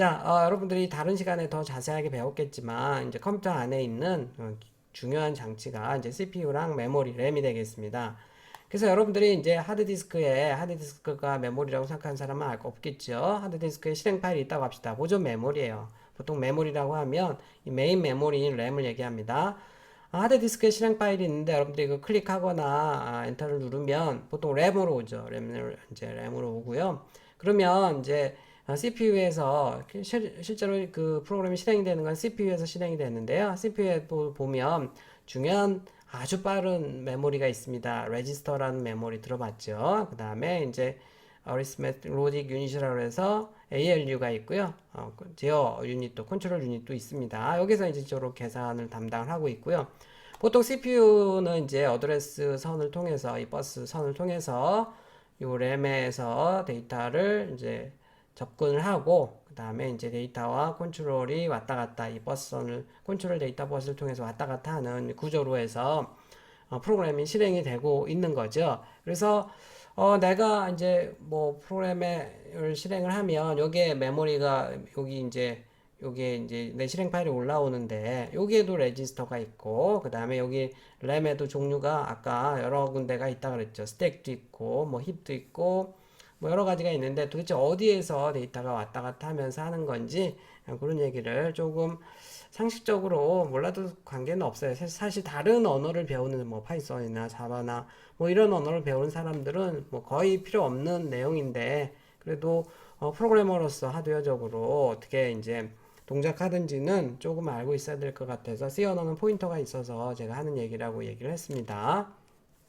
자, 어, 여러분들이 다른 시간에 더 자세하게 배웠겠지만 이제 컴퓨터 안에 있는 어, 중요한 장치가 이제 CPU랑 메모리, 램이 되겠습니다. 그래서 여러분들이 이제 하드디스크에 하드디스크가 메모리라고 생각하는 사람은 알 거 없겠죠. 하드디스크에 실행 파일이 있다고 합시다. 보존 메모리예요. 보통 메모리라고 하면 이 메인 메모리인 램을 얘기합니다. 아, 하드디스크에 실행 파일이 있는데 여러분들이 이거 클릭하거나 아, 엔터를 누르면 보통 램으로 오죠. 램을 이제 램으로 오고요. 그러면 이제 CPU에서 실제로 그 프로그램이 실행이 되는 건 CPU에서 실행이 되는데요. CPU에 또 보면 중요한 아주 빠른 메모리가 있습니다. 레지스터라는 메모리 들어봤죠. 그 다음에 이제 Arithmetic Logic Unit이라고 해서 ALU가 있고요. 어, 제어 유닛도 컨트롤 유닛도 있습니다. 여기서 이제 주로 계산을 담당을 하고 있고요. 보통 CPU는 이제 어드레스 선을 통해서 이 버스 선을 통해서 요 램에서 데이터를 이제 접근을 하고 그 다음에 이제 데이터와 컨트롤이 왔다 갔다 이 버스선을 컨트롤 데이터 버스를 통해서 왔다 갔다 하는 구조로 해서 어, 프로그램이 실행이 되고 있는 거죠. 그래서 어, 내가 이제 뭐 프로그램을 실행을 하면 여기에 메모리가 여기 이제 여기에 이제 내 실행 파일이 올라오는데 여기에도 레지스터가 있고 그 다음에 여기 램에도 종류가 아까 여러 군데가 있다 그랬죠. 스택도 있고 뭐 힙도 있고 뭐 여러 가지가 있는데 도대체 어디에서 데이터가 왔다 갔다 하면서 하는 건지 그런 얘기를 조금 상식적으로 몰라도 관계는 없어요. 사실- 사실 다른 언어를 배우는 뭐 파이썬이나 자바나 뭐 이런 언어를 배우는 사람들은 뭐 거의 필요 없는 내용인데 그래도 어, 프로그래머로서 하드웨어적으로 어떻게 이제 동작하든지는 조금 알고 있어야 될 것 같아서 C 언어는 포인터가 있어서 제가 하는 얘기라고 얘기를 했습니다.